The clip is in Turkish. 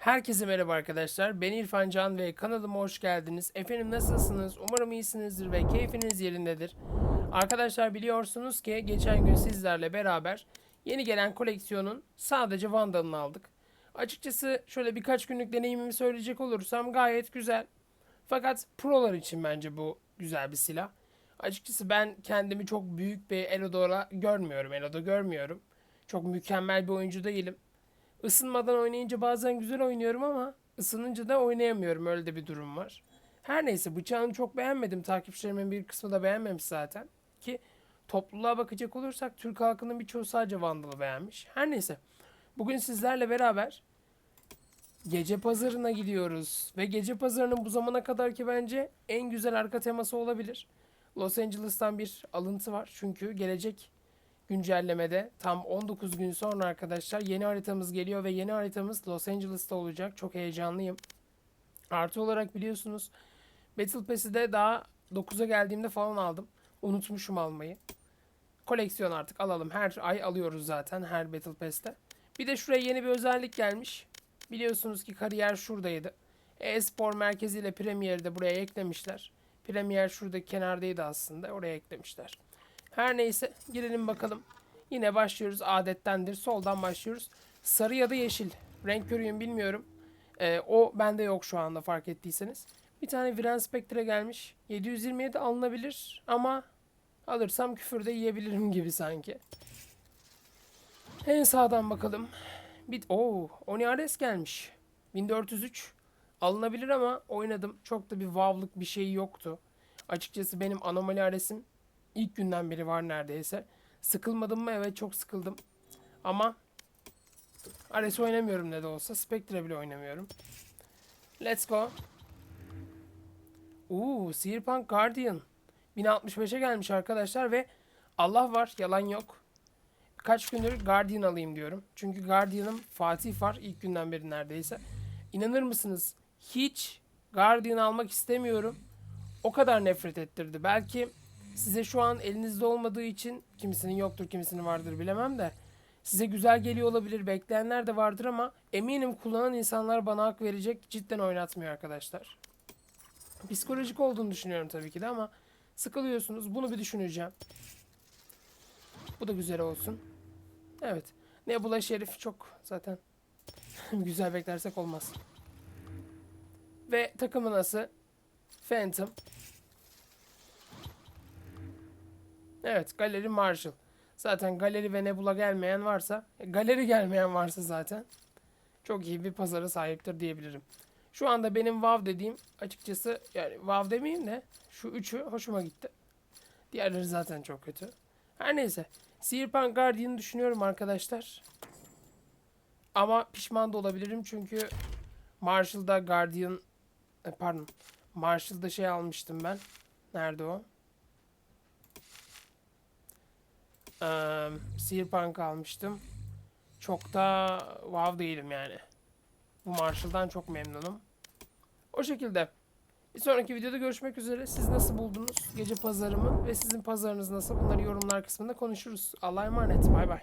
Herkese merhaba arkadaşlar. Ben İrfan Can ve kanalıma hoş geldiniz. Efendim nasılsınız? Umarım iyisinizdir ve keyfiniz yerindedir. Arkadaşlar biliyorsunuz ki geçen gün sizlerle beraber yeni gelen koleksiyonun sadece Vandal'ını aldık. Açıkçası şöyle birkaç günlük deneyimimi söyleyecek olursam gayet güzel. Fakat prolar için bence bu güzel bir silah. Açıkçası ben kendimi çok büyük bir Elodor'a görmüyorum. Elodo görmüyorum. Çok mükemmel bir oyuncu değilim. Isınmadan oynayınca bazen güzel oynuyorum ama ısınınca da oynayamıyorum. Öyle de bir durum var. Her neyse bıçağını çok beğenmedim. Takipçilerimin bir kısmı da beğenmemiş zaten. Ki topluluğa bakacak olursak Türk halkının birçoğu sadece Vandal'ı beğenmiş. Her neyse. Bugün sizlerle beraber gece pazarına gidiyoruz. Ve gece pazarının bu zamana kadarki bence en güzel arka teması olabilir. Los Angeles'tan bir alıntı var. Çünkü gelecek güncellemede tam 19 gün sonra arkadaşlar yeni haritamız geliyor ve yeni haritamız Los Angeles'ta olacak. Çok heyecanlıyım. Artı olarak biliyorsunuz Battle Pass'i de daha 9'a geldiğimde falan aldım. Unutmuşum almayı. Koleksiyon artık alalım. Her ay alıyoruz zaten her Battle Pass'te. Bir de şuraya yeni bir özellik gelmiş. Biliyorsunuz ki kariyer şuradaydı. E-spor merkeziyle Premier'i de buraya eklemişler. Premier şurada kenardaydı aslında. Oraya eklemişler. Her neyse girelim bakalım. Yine başlıyoruz adettendir. Soldan başlıyoruz. Sarı ya da yeşil. Renk körüyüm bilmiyorum. Ee, o bende yok şu anda fark ettiyseniz. Bir tane Viren Spectre gelmiş. 727 alınabilir ama alırsam küfür de yiyebilirim gibi sanki. En sağdan bakalım. Bir, oo, Oniares gelmiş. 1403 alınabilir ama oynadım. Çok da bir wow'lık bir şey yoktu. Açıkçası benim anomali Ares'im ilk günden beri var neredeyse. Sıkılmadım mı? Evet çok sıkıldım. Ama Ares oynamıyorum ne de olsa. Spectre bile oynamıyorum. Let's go. Uuu Cyberpunk Guardian. 1065'e gelmiş arkadaşlar ve Allah var yalan yok. Kaç gündür Guardian alayım diyorum. Çünkü Guardian'ım Fatih var ilk günden beri neredeyse. İnanır mısınız? Hiç Guardian almak istemiyorum. O kadar nefret ettirdi. Belki size şu an elinizde olmadığı için kimisinin yoktur kimisinin vardır bilemem de size güzel geliyor olabilir bekleyenler de vardır ama eminim kullanan insanlar bana hak verecek cidden oynatmıyor arkadaşlar. Psikolojik olduğunu düşünüyorum tabii ki de ama sıkılıyorsunuz bunu bir düşüneceğim. Bu da güzel olsun. Evet. Nebula Şerif çok zaten güzel beklersek olmaz. Ve takımı nasıl? Phantom. Evet galeri Marshall. Zaten galeri ve Nebula gelmeyen varsa, e, galeri gelmeyen varsa zaten çok iyi bir pazara sahiptir diyebilirim. Şu anda benim WoW dediğim açıkçası yani WoW demeyeyim de şu üçü hoşuma gitti. Diğerleri zaten çok kötü. Her neyse. Cyberpunk Guardian'ı düşünüyorum arkadaşlar. Ama pişman da olabilirim çünkü Marshall'da Guardian e, pardon Marshall'da şey almıştım ben. Nerede o? Ee, Cyberpunk almıştım. Çok da wow değilim yani. Bu Marshall'dan çok memnunum. O şekilde. Bir sonraki videoda görüşmek üzere. Siz nasıl buldunuz gece pazarımı ve sizin pazarınız nasıl? Bunları yorumlar kısmında konuşuruz. Allah'a emanet. Bay bay.